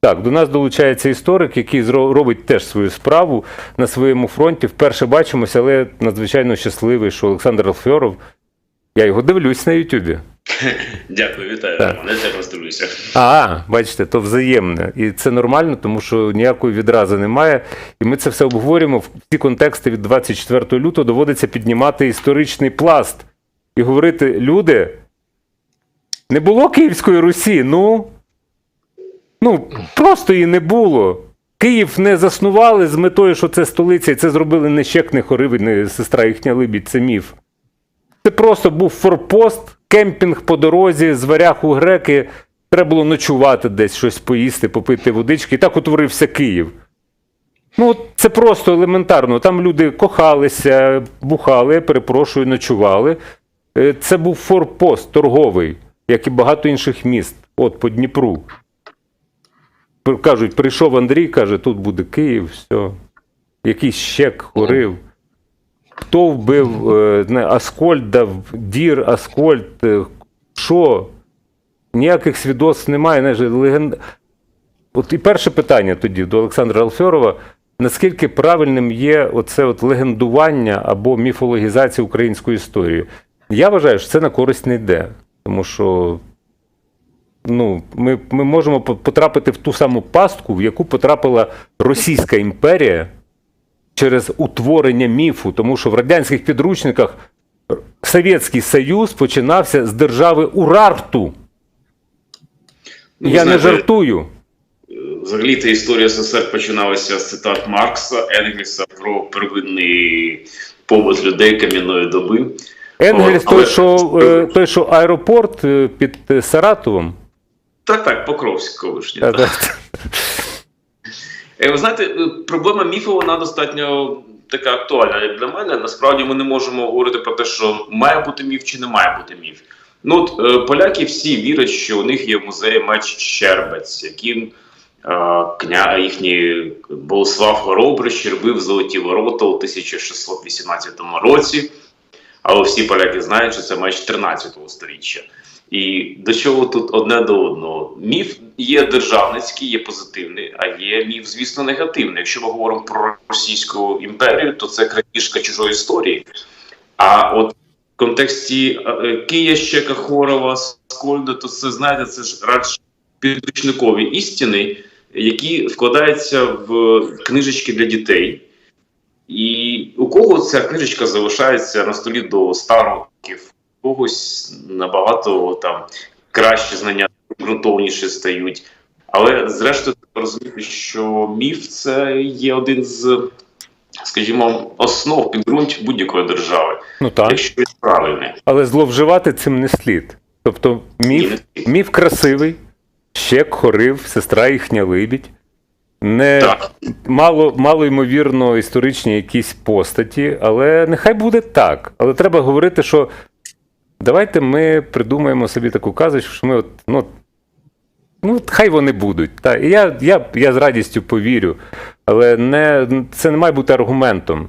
Так, до нас долучається історик, який робить теж свою справу на своєму фронті. Вперше бачимося, але надзвичайно щасливий, що Олександр Алфьоров. Я його дивлюсь на Ютубі. Дякую, вітаю. Так. Роман. Я також дивлюся. А, бачите, то взаємне. І це нормально, тому що ніякої відрази немає. І ми це все обговорюємо. В ці контексти від 24 лютого доводиться піднімати історичний пласт і говорити: люди, не було Київської Русі, ну. Ну, просто її не було. Київ не заснували з метою, що це столиця, і це зробили не Щек, не Хорив, не сестра їхня Либідь, це міф. Це просто був форпост, кемпінг по дорозі, з варяг у греки. Треба було ночувати десь, щось поїсти, попити водички. І так утворився Київ. Ну, це просто елементарно. Там люди кохалися, бухали, я перепрошую, ночували. Е, Це був форпост торговий, як і багато інших міст. От по Дніпру. Кажуть, прийшов Андрій, каже, тут буде Київ, все. Якийсь щек хорив. Хто вбив е, не, Аскольда, Дір, Аскольд? е, Що? Ніяких свідоцтв немає. знаєш, леген... От і перше питання тоді до Олександра Алфьорова. Наскільки правильним є оце от легендування або міфологізація української історії? Я вважаю, що це на користь не йде. Тому що ну, ми, ми можемо потрапити в ту саму пастку, в яку потрапила Російська імперія через утворення міфу, тому що в радянських підручниках Совєтський Союз починався з держави Урарту. Ну, Я не жартую. Взагалі, та історія СССР починалася з цитат Маркса, Енгельса про первинний побут людей кам'яної доби. Енгельс, Але- той, що, е, той, що аеропорт е, під е, Саратовом. Так, так, Покровськ колишній. Та- так. Е, Ви знаєте, е, проблема міфу вона достатньо така актуальна. Як для мене, насправді ми не можемо говорити про те, що має бути міф чи не має бути міф. Ну от е, поляки всі вірять, що у них є в музеї меч Щербець, яким кня їхній Болеслав Хоробрий щербив золоті ворота у 1618 році. Але всі поляки знають, що це меч 13 сторіччя. І до чого тут одне до одного? Міф є державницький, є позитивний, а є міф, звісно, негативний. Якщо ми говоримо про Російську імперію, то це крадіжка чужої історії. А от в контексті е, е, Кия, Щека, Хорова, Скольда, то це знаєте, це ж радше підручникові істини, які вкладаються в книжечки для дітей. І у кого ця книжечка залишається на столі до 100 років, когось набагато там краще знання, ґрунтовніше стають. Але зрештою розуміти, що міф це є один з, скажімо, основ підґрунтів будь-якої держави, Ну так. якщо він правильний. Але зловживати цим не слід. Тобто міф, Ні, міф красивий, щек, хорив, сестра їхня либідь. Не Так. мало, мало ймовірно історичні якісь постаті, але нехай буде так. Але треба говорити, що давайте ми придумаємо собі таку казочку, що ми от, ну, ну хай вони будуть. Та. І я, я, я з радістю повірю, але не, це не має бути аргументом.